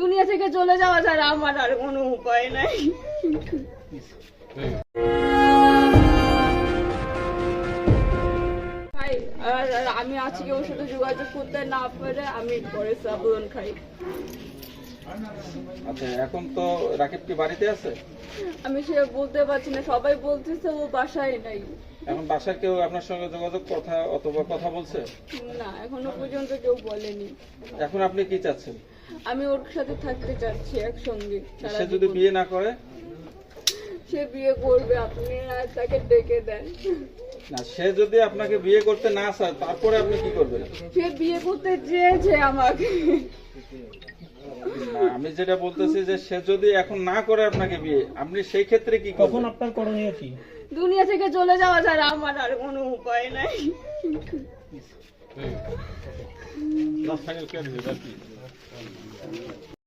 দুনিয়া থেকে চলে যাওয়া ছাড়া আমার আর কোনো উপায় নাই। আমি আজকে ওর সাথে যোগাযোগ করতে না পারে আমি পরে সাবুন খাই। আচ্ছা এখন তো রাকিব কি বাড়িতে আছে? আমি সে বলতে পারছি না সবাই বলতেছে ও বাসায় নাই। এখন বাসার কেউ আপনার সঙ্গে যোগাযোগ কথা অথবা কথা বলছে? না এখনও পর্যন্ত কেউ বলেনি। এখন আপনি কি চাচ্ছেন? আমি ওর সাথে থাকতে চাচ্ছি একসঙ্গে সে যদি বিয়ে না করে? সে বিয়ে করবে আপনি আর তাকে ডেকে দেন। না সে যদি আপনাকে বিয়ে করতে না চায় তারপরে আপনি কি করবেন? সে বিয়ে করতে চেয়েছে আমাকে। আমি যেটা বলতেছি যে সে যদি এখন না করে আপনাকে বিয়ে আপনি সেই ক্ষেত্রে কি করবেন? আপনার করণীয় কি? দুনিয়া থেকে চলে যাওয়া ছাড়া আমার আর কোনো উপায় নাই। 那他那个盖子就在自己。